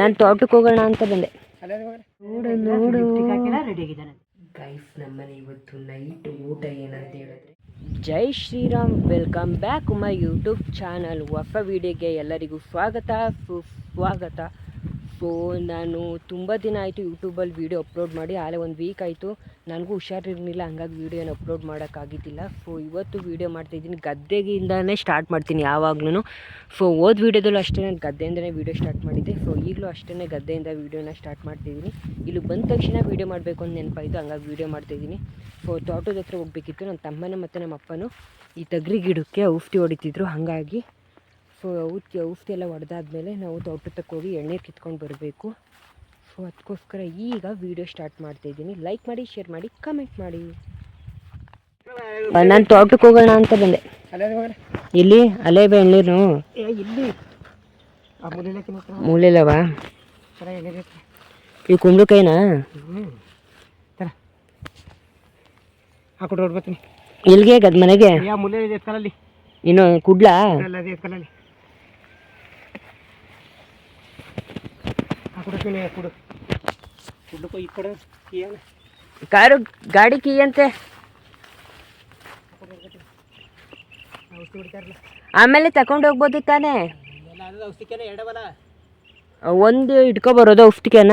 ನಾನು ತೋಟಕ್ಕೆ ಹೋಗೋಣ ಅಂತ ಬಂದೆ. ನೋಡು ಗೈಸ್ ನಮ್ಮನೆ ಇವತ್ತು ನೈಟ್ ಊಟ ಏನಂತ ಹೇಳಿದ್ರೆ? Jai Shriram welcome back my YouTube channel ಹೊಸ ವಿಡಿಯೋಗೆ ಎಲ್ಲರಿಗೂ ಸ್ವಾಗತ ಸುಸ್ವಾಗತ. ಸೊ, ನಾನು ತುಂಬ ದಿನ ಆಯಿತು ಯೂಟ್ಯೂಬಲ್ಲಿ ವೀಡಿಯೋ ಅಪ್ಲೋಡ್ ಮಾಡಿ, ಆಲೇ ಒಂದು ವೀಕ್ ಆಯಿತು ನನಗೂ ಹುಷಾರಿರಲಿಲ್ಲ, ಹಂಗಾಗಿ ವೀಡಿಯೋನ ಅಪ್ಲೋಡ್ ಮಾಡೋಕ್ಕಾಗಿದ್ದಿಲ್ಲ. ಸೊ ಇವತ್ತು ವೀಡಿಯೋ ಮಾಡ್ತಾಯಿದ್ದೀನಿ ಗದ್ದೆಗಿಂದನೇ ಸ್ಟಾರ್ಟ್ ಮಾಡ್ತೀನಿ ಯಾವಾಗ್ಲೂ ಸೊ ಓದ್ ವೀಡಿಯೋದಲ್ಲೂ ಅಷ್ಟೇ ನಾನು ಗದ್ದೆಯಿಂದನೇ ವೀಡಿಯೋ ಸ್ಟಾರ್ಟ್ ಮಾಡಿದ್ದೆ. ಸೊ ಈಗಲೂ ಅಷ್ಟೇ ಗದ್ದೆಯಿಂದ ವೀಡಿಯೋನ ಸ್ಟಾರ್ಟ್ ಮಾಡ್ತಿದ್ದೀನಿ ಇಲ್ಲಿ ಬಂದ ತಕ್ಷಣ ವೀಡಿಯೋ ಮಾಡಬೇಕು ಅಂತ ನೆನಪಾಯಿತು, ಹಂಗಾಗಿ ವೀಡಿಯೋ ಮಾಡ್ತಾಯಿದ್ದೀನಿ ಸೊ ತೋಟದ ಹತ್ರ ಹೋಗ್ಬೇಕಿತ್ತು. ನನ್ನ ತಮ್ಮನ ಮತ್ತು ನಮ್ಮ ಅಪ್ಪನೂ ಈ ತಗರಿ ಗಿಡಕ್ಕೆ ಔಷಧಿ ಹೊಡಿತಿದ್ರು. ಹಾಗಾಗಿ ಔಷಧಿ ಔಷಧಿ ಎಲ್ಲ ಒಡೆದಾದ್ಮೇಲೆ ನಾವು ತೋಟಕ್ಕೆ ಹೋಗಿ ಎಣ್ಣೆ ಕಿತ್ಕೊಂಡು ಬರಬೇಕು. ಸೊ ಅದಕ್ಕೋಸ್ಕರ ಈಗ ವಿಡಿಯೋ ಸ್ಟಾರ್ಟ್ ಮಾಡ್ತಾ ಇದ್ದೀನಿ. ಲೈಕ್ ಮಾಡಿ ಶೇರ್ ಮಾಡಿ ಕಮೆಂಟ್ ಮಾಡಿ. ನಾನು ತೋಟಕ್ಕೆ ಹೋಗೋಣ ಅಂತ ಬಂದೆ. ಇಲ್ಲಿ. ಅಲೆ ಮುರಿಲಕ್ಕೆ ಮಾತ್ರ. ಮೂಲೆಲ್ಲವ ಈ ಕುಂಬಳಕಾಯಿನಾ? ಎಲ್ಲಿಗೆ? ಗದ್ ಮನೆಗೆ? ಇನ್ನು ಕುಡ್ಲಾ ಅಲ್ಲ ಅದೇ ಎತ್ಕಲಲ್ಲಿ ಹಾಕೊಡ್ತೀನಿ ಕುಡು ಕುಡ್ಲಕ್ಕೋ ಈ ಕಡೆ ಏನು ಕಾರು ಗಾಡಿ ಕೀ ಅಂತೆ. ಆಮೇಲೆ ತಗೊಂಡು ಹೋಗ್ಬೋದು ತಾನೇ. ಒಂದು ಇಟ್ಕೊ ಬರೋದು ಔಷಧಿಕೆನ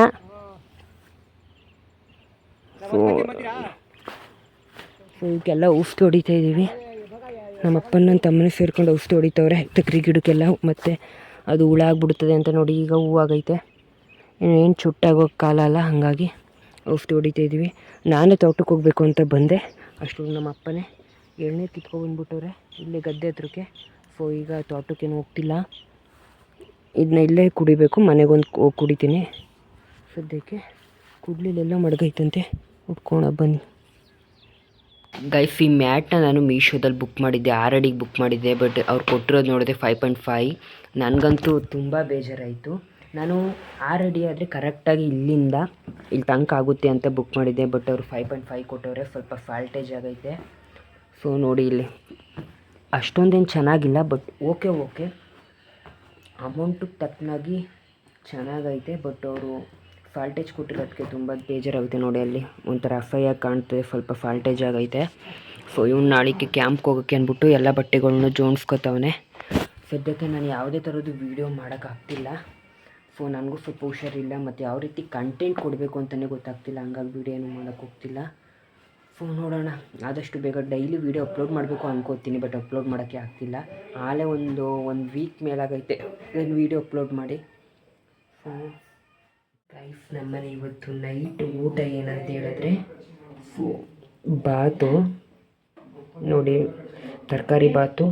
ಇವಕ್ಕೆಲ್ಲ ಔಷಧಿ ಹೊಡಿತಾ ಇದ್ದೀವಿ. ನಮ್ಮ ಅಪ್ಪನ ನನ್ನ ತಮ್ಮನ ಸೇರ್ಕೊಂಡು ಔಷಧಿ ಹೊಡಿತವ್ರೆ. ತಕ್ರಿ ಗಿಡಕ್ಕೆಲ್ಲ ಮತ್ತು ಅದು ಹುಳ ಆಗ್ಬಿಡ್ತದೆ ಅಂತ ನೋಡಿ ಈಗ ಹೂವಾಗೈತೆ. ಏನು ಚುಟ್ಟಾಗೋ ಕಾಲ ಅಲ್ಲ, ಹಾಗಾಗಿ ಔಷಧಿ ಹೊಡಿತಾ ಇದ್ದೀವಿ ನಾನೇ ತೋಟಕ್ಕೆ ಹೋಗಬೇಕು ಅಂತ ಬಂದೆ. ಅಷ್ಟೊಂದು ನಮ್ಮ ಅಪ್ಪನೇ ಎಣ್ಣೆ ಕಿತ್ಕೊಬಂದ್ಬಿಟ್ಟವ್ರೆ ಇಲ್ಲೇ ಗದ್ದೆ ಹತ್ರಕ್ಕೆ. ಸೊ ಈಗ ತೋಟಕ್ಕೇನು ಹೋಗ್ತಿಲ್ಲ. ಇದನ್ನ ಇಲ್ಲೇ ಕುಡಿಬೇಕು. ಮನೆಗೊಂದು ಹೋಗಿ ಕುಡಿತೀನಿ. ಸದ್ಯಕ್ಕೆ ಕುಡ್ಲಿಲ್ಲೆಲ್ಲ ಮಡಗೈತಂತೆ. ಉಟ್ಕೋಣ ಬನ್ನಿ. ಗೈಫ್ ಈ ಮ್ಯಾಟ್ನ ನಾನು ಮೀಶೋದಲ್ಲಿ ಬುಕ್ ಮಾಡಿದ್ದೆ. ಆರ್ ಅಡಿಗೆ ಬುಕ್ ಮಾಡಿದ್ದೆ ಬಟ್ ಅವ್ರು ಕೊಟ್ಟಿರೋದು ನೋಡಿದೆ ಫೈವ್ ಪಾಯಿಂಟ್ ಫೈ ನನಗಂತೂ ತುಂಬ ಬೇಜಾರಾಯಿತು. ನಾನು ಆ ರೆಡಿ ಆದರೆ ಕರೆಕ್ಟಾಗಿ ಇಲ್ಲಿಂದ ಇಲ್ಲಿ ತನಕ ಆಗುತ್ತೆ ಅಂತ ಬುಕ್ ಮಾಡಿದ್ದೆ ಬಟ್ ಅವರು ಫೈವ್ ಪಾಯಿಂಟ್ ಫೈವ್ ಕೊಟ್ಟವ್ರೆ, ಸ್ವಲ್ಪ ಫಾಲ್ಟೇಜ್ ಆಗೈತೆ. ಸೊ ನೋಡಿ ಇಲ್ಲಿ, ಅಷ್ಟೊಂದೇನು ಚೆನ್ನಾಗಿಲ್ಲ ಬಟ್ ಓಕೆ ಓಕೆ ಅಮೌಂಟಿಗೆ ತಕ್ಕನಾಗಿ ಚೆನ್ನಾಗೈತೆ ಬಟ್ ಅವರು ಫಾಲ್ಟೇಜ್ ಕೊಟ್ಟಿರೋದಕ್ಕೆ ತುಂಬ ಬೇಜಾರಾಗುತ್ತೆ ನೋಡಿ ಅಲ್ಲಿ. ಒಂಥರ ಅಸಹ್ಯ ಕಾಣ್ತದೆ, ಸ್ವಲ್ಪ ಫಾಲ್ಟೇಜ್ ಆಗೈತೆ. ಸೊ ಇವ್ನು ನಾಳಿಕೆ ಕ್ಯಾಂಪ್ಗೆ ಹೋಗೋಕ್ಕೆ ಅಂದ್ಬಿಟ್ಟು ಎಲ್ಲ ಬಟ್ಟೆಗಳನ್ನೂ ಜೋಡಿಸ್ಕೊತವನೆ ಸದ್ಯಕ್ಕೆ ನಾನು ಯಾವುದೇ ಥರದ್ದು ವೀಡಿಯೋ ಮಾಡೋಕ್ಕಾಗ್ತಿಲ್ಲ. ಸೊ ನನಗೂ ಸ್ವಲ್ಪ ಹುಷಾರಿಲ್ಲ ಮತ್ತು ಯಾವ ರೀತಿ ಕಂಟೆಂಟ್ ಕೊಡಬೇಕು ಅಂತಲೇ ಗೊತ್ತಾಗ್ತಿಲ್ಲ. ಹಂಗಾಗಿ ವೀಡಿಯೋ ಏನು ಮಾಡೋಕ್ಕೆ ಹೋಗ್ತಿಲ್ಲ. ಸೊ ನೋಡೋಣ. ಆದಷ್ಟು ಬೇಗ ಡೈಲಿ ವೀಡಿಯೋ ಅಪ್ಲೋಡ್ ಮಾಡಬೇಕು ಅನ್ಕೋತೀನಿ ಬಟ್ ಅಪ್ಲೋಡ್ ಮಾಡೋಕ್ಕೆ ಆಗ್ತಿಲ್ಲ. ಆಲೇ ಒಂದು ಒಂದು ವೀಕ್ ಮೇಲಾಗೈತೆ ನಾನು ವೀಡಿಯೋ ಅಪ್ಲೋಡ್ ಮಾಡಿ. ಸೊ ಗೈಸ್ ನಮ್ಮನೆ ಇವತ್ತು ನೈಟ್ ಊಟ ಏನಂತ ಹೇಳಿದ್ರೆ, ಸೊ ಬಾತು. ನೋಡಿ, ತರಕಾರಿ ಬಾತು.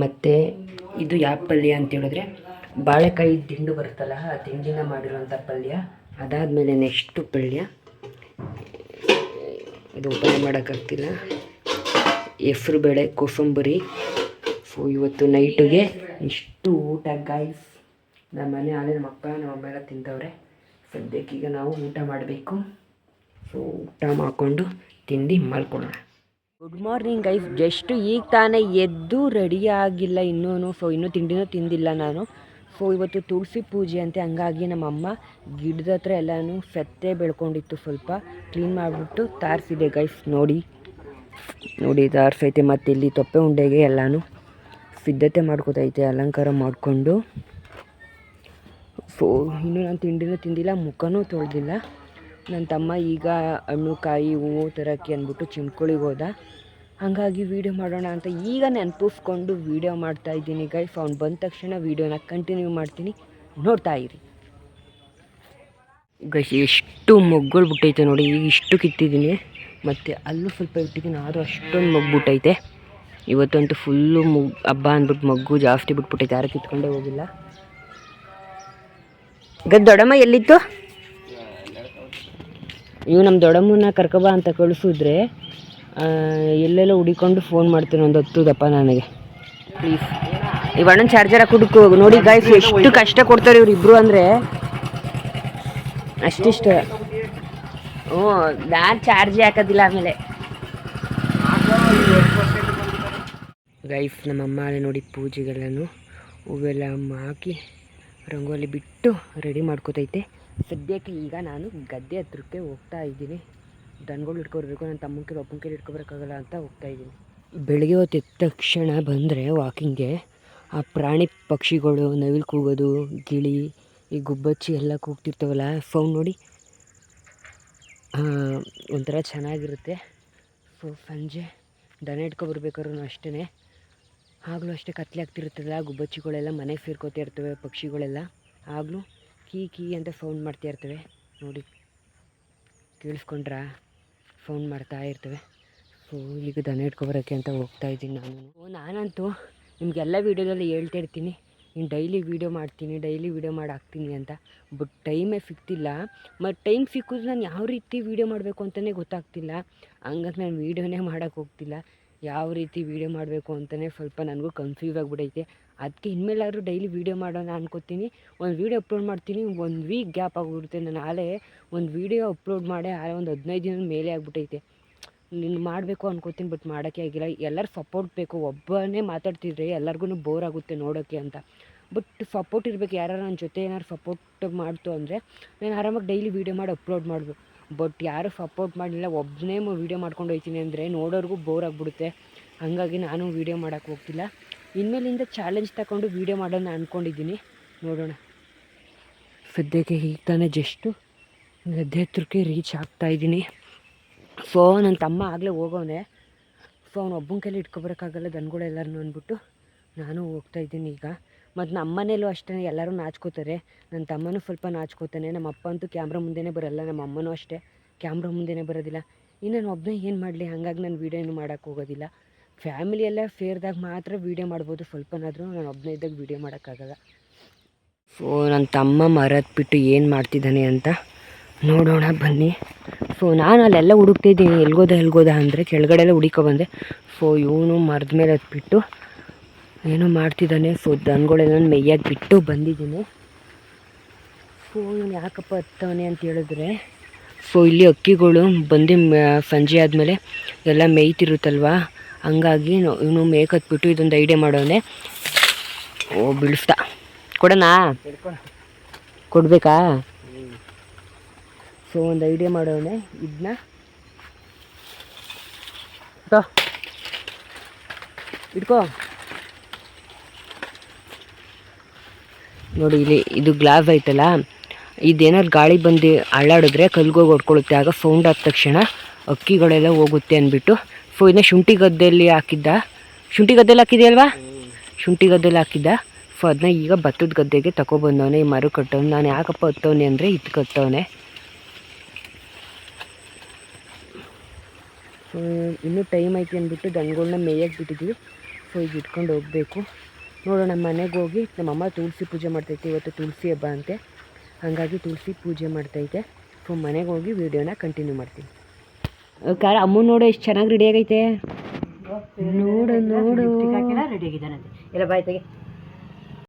ಮತ್ತು ಇದು ಯಾವ ಪಲ್ಯ ಅಂತ ಹೇಳಿದ್ರೆ ಬಾಳೆಕಾಯಿ ದಿಂಡು ಬರುತ್ತಲ್ಲ, ಆ ತಿಂಡಿನ ಮಾಡಿರುವಂಥ ಪಲ್ಯ. ಅದಾದಮೇಲೆ ನೆಕ್ಸ್ಟು ಪಲ್ಯ. ಇದು ಓಪನ್ ಮಾಡೋಕ್ಕಾಗ್ತಿಲ್ಲ. ಹೆಸ್ರು ಬೇಳೆ, ಕೋಸಂಬರಿ. ಸೊ ಇವತ್ತು ನೈಟಿಗೆ ಇಷ್ಟು ಊಟ ಗಾಯ್ಸ್ ನಮ್ಮ ಮನೆ ಆಲೆ ನಮ್ಮ ಅಪ್ಪ, ನಮ್ಮ ಅಮ್ಮ ಎಲ್ಲ ತಿಂತವ್ರೆ. ಸದ್ಯಕ್ಕೀಗ ನಾವು ಊಟ ಮಾಡಬೇಕು. ಸೊ ಊಟ ಮಾಡಿಕೊಂಡು ತಿಂದು ಮಲ್ಕೊಳ್ಳೋಣ ಗುಡ್ ಮಾರ್ನಿಂಗ್ ಗೈಸ್ ಜಸ್ಟ್ ಈಗ ತಾನೇ ಎದ್ದು ರೆಡಿ ಆಗಿಲ್ಲ ಇನ್ನೂ ಸೊ ಇನ್ನೂ ತಿಂಡಿನೂ ತಿಂದಿಲ್ಲ ನಾನು. ಸೊ ಇವತ್ತು ತುಳಸಿ ಪೂಜೆ ಅಂತೆ, ಹಂಗಾಗಿ ನಮ್ಮಮ್ಮ ಗಿಡದ ಹತ್ರ ಎಲ್ಲನೂ ಸತ್ತೆ ಬೆಳ್ಕೊಂಡಿತ್ತು ಸ್ವಲ್ಪ. ಕ್ಲೀನ್ ಮಾಡಿಬಿಟ್ಟು ತಾರಿಸಿದೆ ಗೈಸ್ ನೋಡಿ. ನೋಡಿ, ತಾರಿಸೈತೆ ಮತ್ತು ಇಲ್ಲಿ ತೊಪ್ಪೆ ಉಂಡೆಗೆ ಎಲ್ಲನೂ ಸಿದ್ಧತೆ ಮಾಡ್ಕೋತೈತೆ, ಅಲಂಕಾರ ಮಾಡಿಕೊಂಡು. ಸೊ ಇನ್ನೂ ನಾನು ತಿಂಡಿನೂ ತಿಂದಿಲ್ಲ, ಮುಖನೂ ತೊಳೆದಿಲ್ಲ. ನನ್ನ ತಮ್ಮ ಈಗ ಹಣ್ಣು ಕಾಯಿ, ಹೂವು ತರಕ್ಕೆ ಅಂದ್ಬಿಟ್ಟು ಚಿಮ್ಕೊಳಿಗೆ ಹೋದ. ಹಾಗಾಗಿ ವೀಡಿಯೋ ಮಾಡೋಣ ಅಂತ ಈಗ ನೆನಪಿಸ್ಕೊಂಡು ವೀಡಿಯೋ ಮಾಡ್ತಾ ಇದ್ದೀನಿ ಗೈಸ್ ಅವ್ನು ಬಂದ ತಕ್ಷಣ ವೀಡಿಯೋನ ಕಂಟಿನ್ಯೂ ಮಾಡ್ತೀನಿ. ನೋಡ್ತಾ ಇರಿ. ಗೈಸ್ ಎಷ್ಟು ಮಗ್ಗಳು ಬಿಟ್ಟೈತೆ ನೋಡಿ ಈಗ ಇಷ್ಟು ಕಿತ್ತಿದ್ದೀನಿ. ಮತ್ತು ಅಲ್ಲೂ ಸ್ವಲ್ಪ ಇಟ್ಟಿದ್ದೀನಿ ಆದರೂ ಅಷ್ಟೊಂದು ಮಗ್ಗು ಬಿಟ್ಟೈತೆ. ಇವತ್ತಂತೂ ಫುಲ್ಲು ಮುಗ್ ಹಬ್ಬ ಅಂದ್ಬಿಟ್ಟು ಮಗ್ಗು ಜಾಸ್ತಿ ಬಿಟ್ಬಿಟ್ಟೈತೆ ಯಾರು ಕಿತ್ಕೊಂಡೇ ಹೋಗಿಲ್ಲ. ಗದ್ ದೊಡಮ್ಮ ಎಲ್ಲಿತ್ತು? ಇವು ನಮ್ಮ ದೊಡಮ್ಮನ ಕರ್ಕೊಬಾ ಅಂತ ಕಳಿಸಿದ್ರೆ ಎಲ್ಲೆಲ್ಲ ಹುಡಿಕೊಂಡು ಫೋನ್ ಮಾಡ್ತೀನಿ, ಒಂದು ಹತ್ತುದಪ್ಪ ನನಗೆ. ಪ್ಲೀಸ್ ಈ ಅಣ್ಣನ ಚಾರ್ಜರ ಕುಡುಕು ನೋಡಿ ಗಾಯ್ಸ್ ಎಷ್ಟು ಕಷ್ಟ ಕೊಡ್ತಾರೆ ಇವ್ರು ಇಬ್ರು ಅಂದರೆ. ಅಷ್ಟಿಷ್ಟ. ಹ್ಞೂ, ನಾನು ಚಾರ್ಜ್ ಹಾಕೋದಿಲ್ಲ ಆಮೇಲೆ. ಗೈಸ್ ನಮ್ಮಮ್ಮ ಅಲ್ಲಿ ನೋಡಿ ಪೂಜೆಗಳನ್ನು ಹೂವೆಲ್ಲ ಹಾಕಿ ರಂಗೋಲಿ ಬಿಟ್ಟು ರೆಡಿ ಮಾಡ್ಕೋತೈತೆ. ಸದ್ಯಕ್ಕೆ ಈಗ ನಾನು ಗದ್ದೆ ಹತ್ರಕ್ಕೆ ಹೋಗ್ತಾ ಇದ್ದೀನಿ. ದನಗಳು ಇಟ್ಕೊಬರ್ಬೇಕು ನನ್ನ ತಮ್ಮನ ಕೈಲಿ ಒಬ್ಬನ ಕೈಲಿ ಇಟ್ಕೊಬರೋಕ್ಕಾಗಲ್ಲ ಅಂತ ಹೋಗ್ತಾ ಇದ್ದೀನಿ. ಬೆಳಗ್ಗೆ ಹೊತ್ತು ತಕ್ಷಣ ಬಂದರೆ ವಾಕಿಂಗ್ಗೆ ಆ ಪ್ರಾಣಿ ಪಕ್ಷಿಗಳು, ನವಿಲು ಕೂಗೋದು, ಗಿಳಿ, ಈ ಗುಬ್ಬಚ್ಚಿ ಎಲ್ಲ ಕೂಗ್ತಿರ್ತಾವಲ್ಲ ಫೋನ್ ನೋಡಿ. ಒಂಥರ ಚೆನ್ನಾಗಿರುತ್ತೆ. ಸೊ ಸಂಜೆ ದನ ಇಟ್ಕೊಬರ್ಬೇಕಾದ್ರೂ ಅಷ್ಟೇ ಆಗಲೂ ಅಷ್ಟೇ ಕತ್ಲೆ ಆಗ್ತಿರ್ತದಲ್ಲ ಗುಬ್ಬಚ್ಚಿಗಳೆಲ್ಲ ಮನೆಗೆ ಸೇರ್ಕೋತಾ ಇರ್ತವೆ, ಪಕ್ಷಿಗಳೆಲ್ಲ. ಆಗಲೂ ಕೀ ಕೀ ಅಂತ ಸೌಂಡ್ ಮಾಡ್ತಾ ಇರ್ತವೆ. ನೋಡಿ, ಕೇಳಿಸ್ಕೊಂಡ್ರಾ? ಸೌಂಡ್ ಮಾಡ್ತಾ ಇರ್ತವೆ. ಸೊ ಈಗ ದನ ಇಟ್ಕೊಬರೋಕ್ಕೆ ಅಂತ ಹೋಗ್ತಾ ಇದ್ದೀನಿ ನಾನು. ನಾನಂತೂ ನಿಮಗೆಲ್ಲ ವೀಡಿಯೋದಲ್ಲಿ ಹೇಳ್ತಾ ಇರ್ತೀನಿ. ನೀನು ಡೈಲಿ ವೀಡಿಯೋ ಮಾಡ್ತೀನಿ ಡೈಲಿ ವೀಡಿಯೋ ಮಾಡಿ ಹಾಕ್ತೀನಿ ಅಂತ. ಬಟ್ ಟೈಮೇ ಸಿಕ್ತಿಲ್ಲ ಮತ್ತು ಟೈಮ್ ಸಿಕ್ಕಿದ್ರೆ ನಾನು ಯಾವ ರೀತಿ ವೀಡಿಯೋ ಮಾಡಬೇಕು ಅಂತಲೇ ಗೊತ್ತಾಗ್ತಿಲ್ಲ. ಹಂಗಂತ ನಾನು ವೀಡಿಯೋನೇ ಮಾಡೋಕ್ಕೆ ಹೋಗ್ತಿಲ್ಲ. ಯಾವ ರೀತಿ ವೀಡಿಯೋ ಮಾಡಬೇಕು ಅಂತಲೇ ಸ್ವಲ್ಪ ನನಗೂ ಕನ್ಫ್ಯೂಸ್ ಆಗಿಬಿಟ್ಟೈತೆ ಅದಕ್ಕೆ ಇನ್ಮೇಲಾದ್ರೂ ಡೈಲಿ ವೀಡಿಯೋ ಮಾಡೋಣ ಅನ್ಕೋತೀನಿ. ಒಂದು ವೀಡಿಯೋ ಅಪ್ಲೋಡ್ ಮಾಡ್ತೀನಿ, ಒಂದು ವೀಕ್ ಗ್ಯಾಪ್ ಆಗಿಬಿಡುತ್ತೆ ನಾನು ಆಲೇ. ಒಂದು ವೀಡಿಯೋ ಅಪ್ಲೋಡ್ ಮಾಡಿ ಆಲೇ ಒಂದು ಹದಿನೈದು ದಿನದ ಮೇಲೆ ಆಗಿಬಿಟ್ಟೈತೆ ನೀನು ಮಾಡಬೇಕು ಅನ್ಕೋತೀನಿ ಬಟ್ ಮಾಡೋಕ್ಕೆ ಆಗಿಲ್ಲ. ಎಲ್ಲರ ಸಪೋರ್ಟ್ ಬೇಕು. ಒಬ್ಬನೇ ಮಾತಾಡ್ತಿದ್ರೆ ಎಲ್ಲರಿಗೂ ಬೋರ್ ಆಗುತ್ತೆ ನೋಡೋಕ್ಕೆ ಅಂತ. ಬಟ್ ಸಪೋರ್ಟ್ ಇರಬೇಕು. ಯಾರು ನನ್ನ ಜೊತೆ ಏನಾದ್ರು ಸಪೋರ್ಟ್ ಮಾಡ್ತು ಅಂದರೆ, ನಾನು ಆರಾಮಾಗಿ ಡೈಲಿ ವೀಡಿಯೋ ಮಾಡಿ ಅಪ್ಲೋಡ್ ಮಾಡಬೇಕು ಬಟ್ ಯಾರು ಸಪೋರ್ಟ್ ಮಾಡಲಿಲ್ಲ ಒಬ್ಬನೇ ವೀಡಿಯೋ ಮಾಡ್ಕೊಂಡು ಹೋಗ್ತೀನಿ ಅಂದರೆ ನೋಡೋರಿಗೂ ಬೋರ್ ಆಗಿಬಿಡುತ್ತೆ. ಹಾಗಾಗಿ ನಾನು ವೀಡಿಯೋ ಮಾಡೋಕ್ಕೆ ಹೋಗ್ತಿಲ್ಲ. ಇನ್ಮೇಲಿಂದ ಚಾಲೆಂಜ್ ತಗೊಂಡು ವೀಡಿಯೋ ಮಾಡೋಣ ಅಂದ್ಕೊಂಡಿದ್ದೀನಿ ನೋಡೋಣ. ಸದ್ಯಕ್ಕೆ ಈಗ ತಾನೇ ಜಸ್ಟು. ಗದ್ದೆ ಹತ್ರಕ್ಕೆ ರೀಚ್ ಆಗ್ತಾ ಇದ್ದೀನಿ. ಸೊ ನನ್ನ ತಮ್ಮ ಆಗಲೇ ಹೋಗೋನೆ ಸೊ ಅವ್ನು ಒಬ್ಬನ ಕೈಲಿ ಇಟ್ಕೊಬರೋಕ್ಕಾಗಲ್ಲ ದನಗಳೆಲ್ಲರೂ ಅಂದ್ಬಿಟ್ಟು ನಾನು ಹೋಗ್ತಾ ಇದ್ದೀನಿ ಈಗ. ಮತ್ತು ನಮ್ಮ ಮನೇಲೂ ಅಷ್ಟೇ ಎಲ್ಲರೂ ನಾಚ್ಕೋತಾರೆ. ನನ್ನ ತಮ್ಮನೂ ಸ್ವಲ್ಪ ನಾಚ್ಕೋತಾನೆ ನಮ್ಮ ಅಪ್ಪ ಅಂತೂ ಕ್ಯಾಮ್ರಾ ಮುಂದೆನೇ ಬರಲ್ಲ ನಮ್ಮ ಅಮ್ಮನೂ ಅಷ್ಟೇ ಕ್ಯಾಮ್ರಾ ಮುಂದೆನೇ ಬರೋದಿಲ್ಲ. ಇನ್ನು ನಾನು ಒಬ್ಬನೇ ಏನು ಮಾಡಲಿ, ಹಾಗಾಗಿ ನಾನು ವೀಡಿಯೋ ಏನು ಮಾಡೋಕ್ಕೆ ಹೋಗೋದಿಲ್ಲ. ಫ್ಯಾಮಿಲಿ ಎಲ್ಲ ಸೇರಿದಾಗ ಮಾತ್ರ ವೀಡಿಯೋ ಮಾಡ್ಬೋದು, ಸ್ವಲ್ಪನಾದರೂ ನಾನು ಒಬ್ಬನೇ ಇದ್ದಾಗ ವೀಡಿಯೋ ಮಾಡೋಕ್ಕಾಗಲ್ಲ. ಸೊ ನನ್ನ ತಮ್ಮ ಮರದ್ಬಿಟ್ಟು ಏನು ಮಾಡ್ತಿದ್ದಾನೆ ಅಂತ ನೋಡೋಣ, ಬನ್ನಿ. ಸೊ ನಾನು ಅಲ್ಲೆಲ್ಲ ಹುಡುಕ್ತಿದ್ದೀನಿ, ಎಲ್ಗೋದ ಎಲ್ಗೋದ ಅಂದರೆ ಕೆಳಗಡೆ ಎಲ್ಲ ಹುಡುಕೋ ಬಂದೆ. ಸೊ ಇವನು ಮರದ ಮೇಲೆ ಹತ್ಬಿಟ್ಟು ಏನೋ ಮಾಡ್ತಿದ್ದಾನೆ ಸೊ ದನಗಳೆಲ್ಲ ಮೇಯ್ಯಾಗಿ ಬಿಟ್ಟು ಬಂದಿದ್ದೀನಿ. ಸೊ ಇವನು ಯಾಕಪ್ಪ ಹತ್ತವನೆ ಅಂತ ಹೇಳಿದ್ರೆ ಸೊ ಇಲ್ಲಿ ಅಕ್ಕಿಗಳು ಬಂದು ಸಂಜೆ ಆದಮೇಲೆ ಎಲ್ಲ ಮೇಯ್ತಿರುತ್ತಲ್ವ? ಹಂಗಾಗಿ ಇವನು ಮೇಕ್ ಹತ್ಬಿಟ್ಟು ಇದೊಂದು ಐಡಿಯಾ ಮಾಡೋನೆ ಓ, ಬಿಡಿಸ್ತಾ. ಕೊಡೋಣ ಕೊಡಬೇಕಾ? ಸೊ ಒಂದು ಐಡಿಯಾ ಮಾಡೋನೆ ಇದನ್ನ ಇಟ್ಕೋ. ನೋಡಿ ಇಲ್ಲಿ ಇದು ಗ್ಲಾಸ್ ಐತಲ್ಲ, ಇದೇನಾದ್ರು ಗಾಳಿ ಬಂದು ಅಳ್ಳಾಡಿದ್ರೆ ಕಲ್ಗೋಗಿ ಹೊಡ್ಕೊಳುತ್ತೆ. ಆಗ ಸೌಂಡ್ ಆದ ತಕ್ಷಣ ಅಕ್ಕಿಗಳೆಲ್ಲ ಹೋಗುತ್ತೆ ಅಂದ್ಬಿಟ್ಟು. ಸೊ ಇದನ್ನ ಶುಂಠಿ ಗದ್ದೆಯಲ್ಲಿ ಹಾಕಿದ್ದ. ಶುಂಠಿ ಗದ್ದೆಯಲ್ಲಿ ಹಾಕಿದೆಯಲ್ವಾ ಶುಂಠಿ ಗದ್ದೆಯಲ್ಲಿ ಹಾಕಿದ್ದ. ಸೊ ಅದನ್ನ ಈಗ ಭತ್ತದ ಗದ್ದೆಗೆ ತಗೊಬಂದವನೆ ಈ ಮರು ಕಟ್ಟವನು. ನಾನು ಯಾಕಪ್ಪ ಹತ್ತವನೆ ಅಂದರೆ ಇದು ಕಟ್ಟವನೆ. ಇನ್ನೂ ಟೈಮ್ ಐತಿ ಅಂದ್ಬಿಟ್ಟು ದನಗಳನ್ನ ಮೇಯಕ್ಕೆ ಬಿಟ್ಟಿದ್ವಿ. ಸೊ ಈಗ ಇಟ್ಕೊಂಡು ಹೋಗಬೇಕು. ನೋಡೋಣ ಮನೆಗೆ ಹೋಗಿ ನಮ್ಮಮ್ಮ ತುಳಸಿ ಪೂಜೆ ಮಾಡ್ತೈತೆ ಇವತ್ತು ತುಳಸಿ ಹಬ್ಬ ಅಂತೆ. ಹಾಗಾಗಿ ತುಳಸಿ ಪೂಜೆ ಮಾಡ್ತೈತೆ. ಸೊ ಮನೆಗೆ ಹೋಗಿ ವೀಡಿಯೋನ ಕಂಟಿನ್ಯೂ ಮಾಡ್ತೀನಿ. ಕಾರ ಅಮ್ಮ ನೋಡು ಎಷ್ಟು ಚೆನ್ನಾಗಿ ರೆಡಿ ಆಗೈತೆ. ನೋಡು ನೋಡು. ರೆಡಿ ಆಗಿದ್ದಾನಂತೆ. ಎಲ್ಲ ಬಾಯ್ ತೆಗೆ.